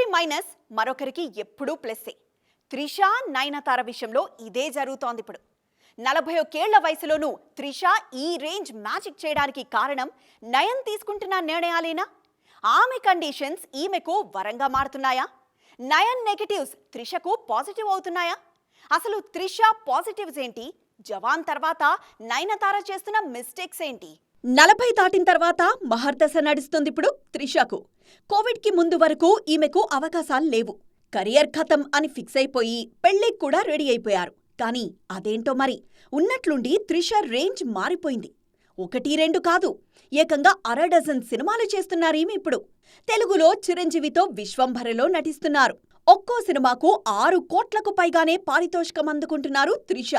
ఒకరి మైనస్ మరొకరికి ఎప్పుడూ ప్లస్సే త్రిష నయనతార విషయంలో ఇదే జరుగుతోంది ఇప్పుడు. నలభై ఒకేళ్ళ వయసులోనూ త్రిష ఈ రేంజ్ మ్యాజిక్ చేయడానికి కారణం నయన్ తీసుకుంటున్న నిర్ణయాలేనా? ఆమె కండిషన్స్ ఈమెకు వరంగా మారుతున్నాయా? నయన్ నెగటివ్స్ త్రిషకు పాజిటివ్ అవుతున్నాయా? అసలు త్రిష పాజిటివ్స్ ఏంటి? జవాన్ తర్వాత నయనతార చేస్తున్న మిస్టేక్స్ ఏంటి? నలభై దాటిన తర్వాత మహర్దశ నడుస్తుంది ఇప్పుడు త్రిషకు. కోవిడ్కి ముందు వరకు ఈమెకు అవకాశాలు లేవు. కెరియర్ ఖతం అని ఫిక్స్ అయిపోయి పెళ్ళికి కూడా రెడీ అయిపోయారు. కానీ అదేంటో మరి? ఉన్నట్లుండి త్రిష రేంజ్ మారిపోయింది. ఒకటి రెండు కాదు. ఏకంగా అర డజన్ సినిమాలు చేస్తున్నారీమి ఇప్పుడు. తెలుగులో చిరంజీవితో విశ్వంభరలో నటిస్తున్నారు. ఒక్కో సినిమాకు ఆరు కోట్లకు పైగానే పారితోషికం అందుకుంటున్నారు త్రిష.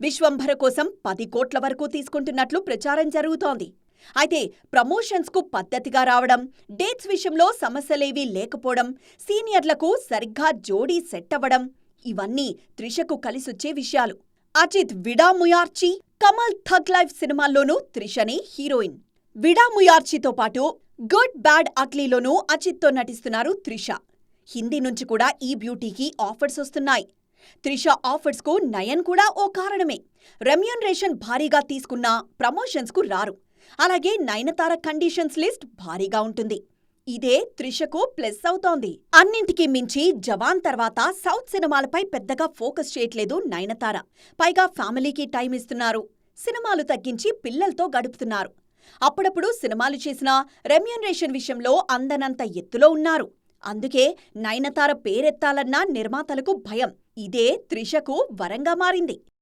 విశ్వంభర కోసం పది కోట్ల వరకు తీసుకుంటున్నట్లు ప్రచారం జరుగుతోంది. అయితే ప్రమోషన్స్కు పద్ధతిగా రావడం డేట్స్ విషయంలో సమస్యలేవీ లేకపోవడం సీనియర్లకు సరిగ్గా జోడీ సెట్ అవ్వడం ఇవన్నీ త్రిషకు కలిసొచ్చే విషయాలు. అజిత్ విడాముయార్చి కమల్ థగ్ లైఫ్ సినిమాల్లోనూ త్రిషనే హీరోయిన్. విడాముయార్చితో పాటు గుడ్ బ్యాడ్ అక్లీలోనూ అజిత్తో నటిస్తున్నారు త్రిష. హిందీ నుంచి కూడా ఈ బ్యూటీకి ఆఫర్స్ వస్తున్నాయి. త్రిష ఆఫర్స్కు నయన్ కూడా ఓ కారణమే. రెమ్యూనరేషన్ భారీగా తీసుకున్నా ప్రమోషన్స్కు రారు. అలాగే నయనతార కండిషన్స్ లిస్ట్ భారీగా ఉంటుంది. ఇదే త్రిషకు ప్లస్ అవుతోంది. అన్నింటికీ మించి జవాన్ తర్వాత సౌత్ సినిమాలపై పెద్దగా ఫోకస్ చేయట్లేదు నయనతార. పైగా ఫ్యామిలీకి టైం ఇస్తున్నారు. సినిమాలు తగ్గించి పిల్లలతో గడుపుతున్నారు. అప్పుడప్పుడు సినిమాలు చేసినా రెమ్యూనరేషన్ విషయంలో అందనంత ఎత్తులో ఉన్నారు. అందుకే నయనతార పేరెత్తాలన్నా నిర్మాతలకు భయం. ఇదే త్రిషకు వరంగా మారింది.